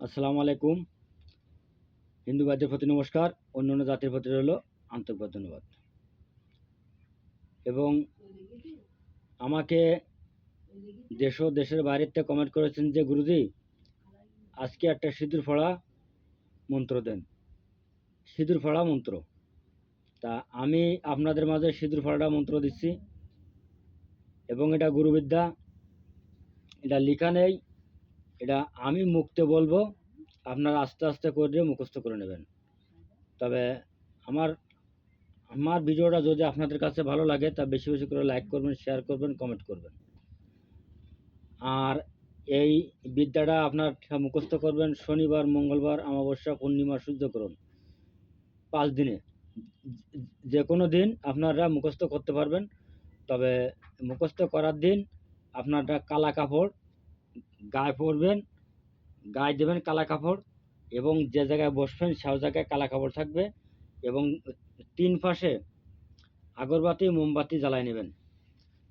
আসসালামু আলাইকুম। হিন্দু ভাইদের প্রতি নমস্কার অন্য অন্য জাতির প্রতি রইল আন্তরিক ধন্যবাদ। এবং আমাকে দেশ দেশের থেকে কমেন্ট করেছেন যে, গুরুজি, আজকে একটা সিঁদুর ফড়া মন্ত্র দেন। সিঁদুর ফড়া মন্ত্র। তা আমি আপনাদের মাঝে সিঁদুর ফড়াটা মন্ত্র দিচ্ছি। এবং এটা গুরুবিদ্যা, এটা লিখা নেই। এটা আমি মুক্তে বলব, আপনারা আস্তে আস্তে করে মুখস্থ করে নেবেন। তবে আমার আমার ভিডিওটা যদি আপনাদের কাছে ভালো লাগে, তা বেশি বেশি করে লাইক করবেন, শেয়ার করবেন, কমেন্ট করবেন। আর এই বিদ্যাটা আপনার মুখস্থ করবেন শনিবার, মঙ্গলবার, অমাবস্যা, পূর্ণিমা, সূর্যগ্রহণ। পাঁচ দিনে। যে কোনো দিন আপনারা মুখস্থ করতে পারবেন। তবে মুখস্থ করার দিন আপনারা কালা কাপড় গায়ে পরবেন, গায়ে দেবেন কালা কাপড় এবং যে জায়গায় বসবেন সেই জায়গায় কালা কাপড় থাকবে এবং তিন পাশে আগরবাতি, মোমবাতি জ্বালায় নেবেন।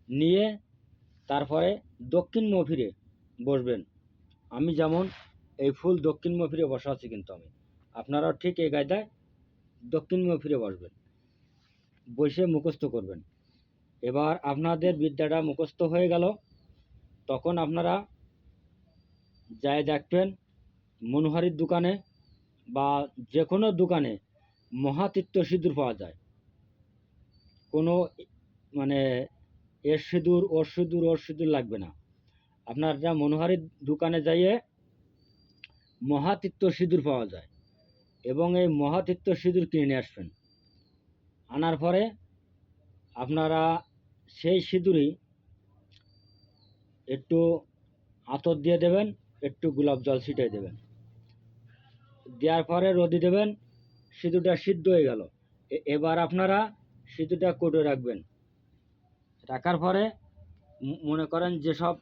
নিয়ে তারপরে দক্ষিণ মফিরে বসবেন। আমি যেমন এই ফুল দক্ষিণ মফিরে বসা আছি কিন্তু আমি। আপনারাও ঠিক এই গায়দায় দক্ষিণ মফিরে বসবেন। বসে মুখস্থ করবেন। এবার আপনাদের বিদ্যাটা মুখস্থ হয়ে গেল। তখন আপনারা যায় দেখবেন মনোহারির দোকানে বা যে কোনো দোকানে মহাতীর্থ সিঁদুর পাওয়া যায়। কোনো মানে এর সিঁদুর, ওর সিঁদুর ওর সিঁদুর লাগবে না। আপনারা মনোহারির দোকানে যাইয়ে মহাতীর্থ সিঁদুর পাওয়া যায় এবং এই মহাতীর্থ সিঁদুর কিনে নিয়ে আসবেন। আনার পরে আপনারা সেই সিঁদুরই একটু আতর দিয়ে দেবেন একটু গোলাপ জল ছিটিয়ে দেবেন। দেওয়ার পরে রোদি দেবেন, সিঁদুরটা সিদ্ধ হয়ে গেল। এবার আপনারা সিঁদুরটা কোটে রাখবেন। রাখার পরে মনে করেন যেসব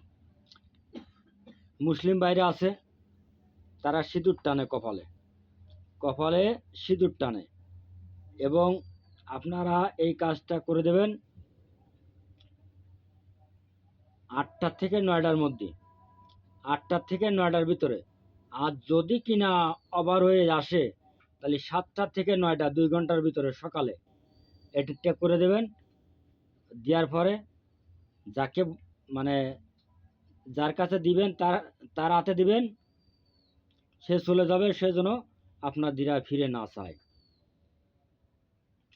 মুসলিম বাইরে আছে, তারা সিঁদুর টানে কপালে। কপালে সিঁদুর টানে এবং আপনারা এই কাজটা করে দেবেন আটটা থেকে নয়টার মধ্যে। আটটার থেকে নয়টার ভিতরে। আর যদি কিনা ওভার হয়ে আসে, তাহলে সাতটা থেকে নয়টা, দুই ঘণ্টার ভিতরে সকালে। এটিটা করে দেবেন। দেওয়ার পরে যাকে মানে যার কাছে দিবেন, তার তার হাতে দিবেন, সে চলে যাবে, সে যেন আপনার দিরা ফিরে না চায়।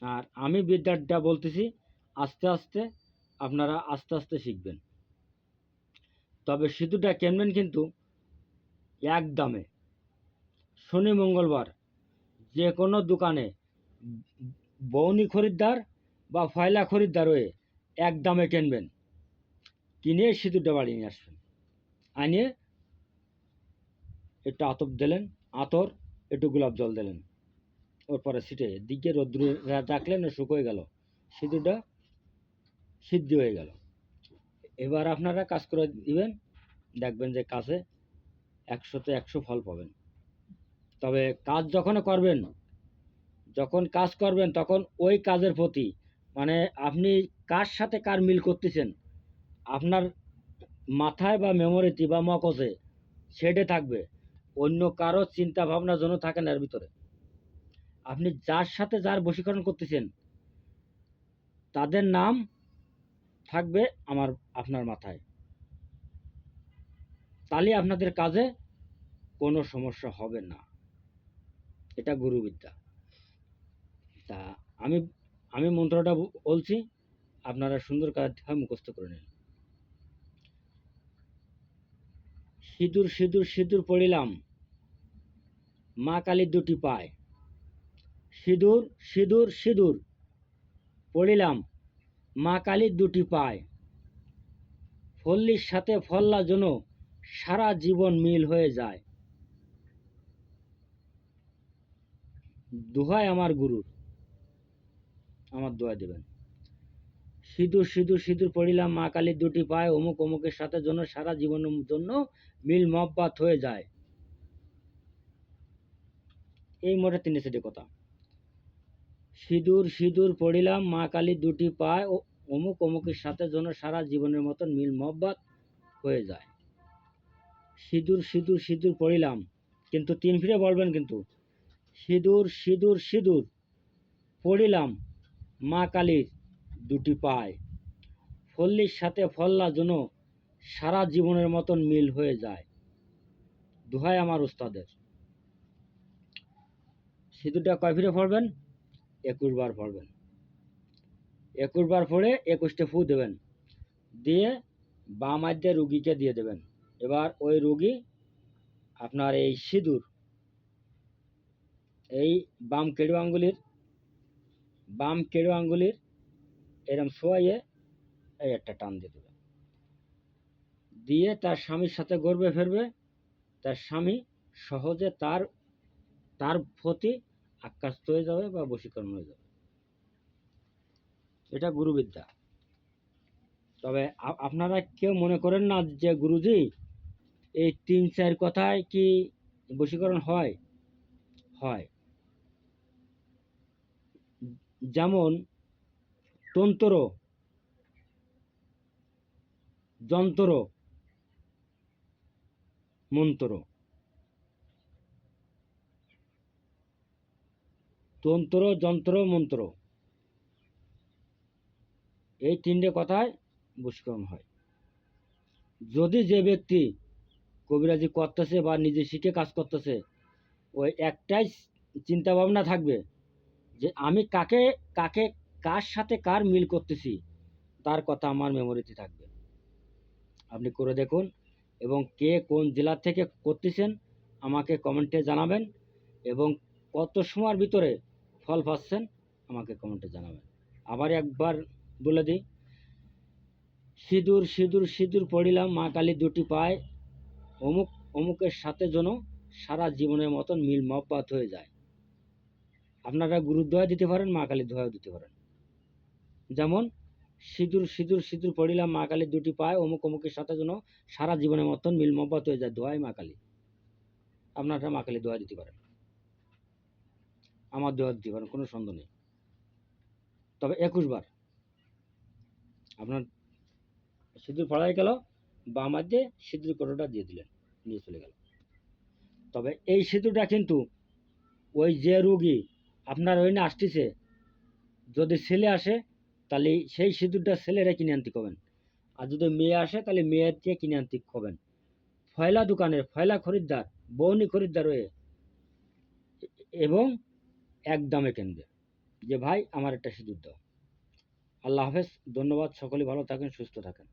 আর আমি বিদ্যাটা বলতেছি, আস্তে আস্তে আপনারা আস্তে আস্তে শিখবেন। তবে সিঁদুরটা কিনবেন কিন্তু এক দামে। শনি, মঙ্গলবার যে কোনো দোকানে বৌনি খরিদ্দার বা ফয়লা খরিদ্দার হয়ে এক দামে কিনবেন। কিনে সিঁদুরটা বাড়ি নিয়ে আসবেন। আনিয়ে একটু আতপ দিলেন, আতর, একটু গোলাপ জল দিলেন। ওর পরে ছিটে দিকে রোদ্র রাখলেন শুকোয় গেল। সিঁদুরটা সিদ্ধি হয়ে গেল। এবার আপনারা কাজ করে দিবেন, দেখবেন যে কাজে একশোতে একশো ফল পাবেন। তবে কাজ যখন করবেন, যখন কাজ করবেন, তখন ওই কাজের প্রতি মানে আপনি কার সাথে কার মিল করতেছেন, আপনার মাথায় বা মেমোরিতে বা মকসে সেটে থাকবে, অন্য কারও চিন্তা ভাবনা যেন থাকে না এর ভিতরে। আপনি যার সাথে যার বশীকরণ করতেছেন, তাদের নাম থাকবে আমার আপনার মাথায়। তাহলে আপনাদের কাজে কোনো সমস্যা হবে না। এটা গুরুবিদ্যা। তা আমি আমি মন্ত্রটা বলছি, আপনারা সুন্দর কাজ মুখস্থ করে নেন। সিঁদুর সিঁদুর সিঁদুর পড়িলাম। মা কালীর দুটি পায়। সিঁদুর সিঁদুর সিঁদুর পড়িলাম। মা কালীর দুটি পায়। ফল্লির সাথে ফল্লা যেন সারা জীবন মিল হয়ে যায়। দোহাই আমার গুরুর। আমার দোয়া দেবেন। সিঁদুর সিঁদুর সিঁদুর পড়িলাম, মা কালীর দুটি পায় অমুক অমুকের সাথে জন্য সারা জীবনের জন্য মিল মহব্বাত হয়ে যায়। এই মোটে তিনি সেটি কথা। সিঁদুর সিঁদুর পড়িলাম, মা কালীর দুটি পায় অমুক অমুকের সাথে যেন সারা জীবনের মতন মিল মহব্বাত হয়ে যায়। সিঁদুর সিঁদুর সিঁদুর পড়িলাম, কিন্তু তিন ফিরে বলবেন কিন্তু, সিঁদুর সিঁদুর সিঁদুর পড়িলাম, মা কালীর দুটি পায়। ফল্লির সাথে ফল্লা যেন সারা জীবনের মতন মিল হয়ে যায়। দোহাই আমার উস্তাদের। সিঁদুরটা কয় ফিরে পড়বেন? একুশ বার পড়বেন। একুশ বার পড়ে একুশটা ফু দেবেন। দিয়ে বাম হাত দিয়ে রুগীকে দিয়ে দেবেন। এবার ওই রুগী আপনার এই সিঁদুর, এই বাম কেড়ু আঙ্গুলির, বাম কেড়ু আঙ্গুলির এরম শোয়াইয়ে এই একটা টান দিয়ে দেবে দিয়ে তার স্বামীর সাথে গর্বে ফেরবে, তার স্বামী সহজে তার তার প্রতি আকাশত হয়ে যাবে বা বশীকরণ হয়ে যাবে। এটা গুরুবিদ্যা। তবে আপনারা কেউ মনে করেন না যে গুরুজি, এই তিন চার কথায় কি বশীকরণ হয়? হয়। যেমন, তন্ত্র, যন্ত্র, মন্ত্র। তন্ত্র, যন্ত্র, মন্ত্র। এই তিনটে কথায় বশীকরণ হয়। যদি যে ব্যক্তি কবিরাজি করতেছে বা নিজে শিখে কাজ করতেছে, ওই একটাই চিন্তা ভাবনা থাকবে যে আমি কাকে কাকে, কার সাথে কার মিল করতেছি, তার কথা আমার মেমোরিতে থাকবে। আপনি করে দেখুন এবং কে কোন জেলা থেকে করতেছেন আমাকে কমেন্টে জানাবেন এবং কত সময়ের ভিতরে ফল পাচ্ছেন আমাকে কমেন্টে জানাবেন। আবার একবার বলে দিই। সিঁদুর সিঁদুর সিঁদুর পড়িলাম, মা কালী দুটি পায়। অমুক, অমুকের সাথে যেন সারা জীবনের মতন মিল মহব্বত হয়ে যায়। আপনারা গুরুর দোয়া দিতে পারেন, মা কালীর দোয়াও দিতে পারেন। যেমন, সিঁদুর সিঁদুর সিঁদুর পড়িলাম, মা কালীর দুটি পায়। অমুক, অমুকের সাথে যেন সারা জীবনের মতন মিল মহব্বত হয়ে যায়। দোয়াই মা কালী। আপনারা মা কালী দোয়া দিতে পারেন। আমার দোয়া দিতে পারেন, কোনো সন্দেহ নেই। তবে একুশ বার। আপনার সিঁদুর পড়াই গেল বাম হাত দিয়ে সিঁদুর কটোটা দিয়ে দিলেন, নিয়ে চলে গেল। তবে এই সিঁদুরটা কিন্তু ওই যে রুগী আপনার ওই না আসতেছে, যদি ছেলে আসে, তাহলে সেই সিঁদুরটা ছেলেরা কিনে আনতে কবেন। আর যদি মেয়ে আসে, তাহলে মেয়ের দিয়ে কিনে আনতে কবেন। ফয়লা দোকানের ফয়লা খরিদ্দার, বৌনি খরিদ্দার হয়ে, এবং এক দামে কিনবে। যে, ভাই, আমার একটা সিঁদুর দাও। আল্লাহ হাফেজ ধন্যবাদ। সকলে ভালো থাকেন সুস্থ থাকেন।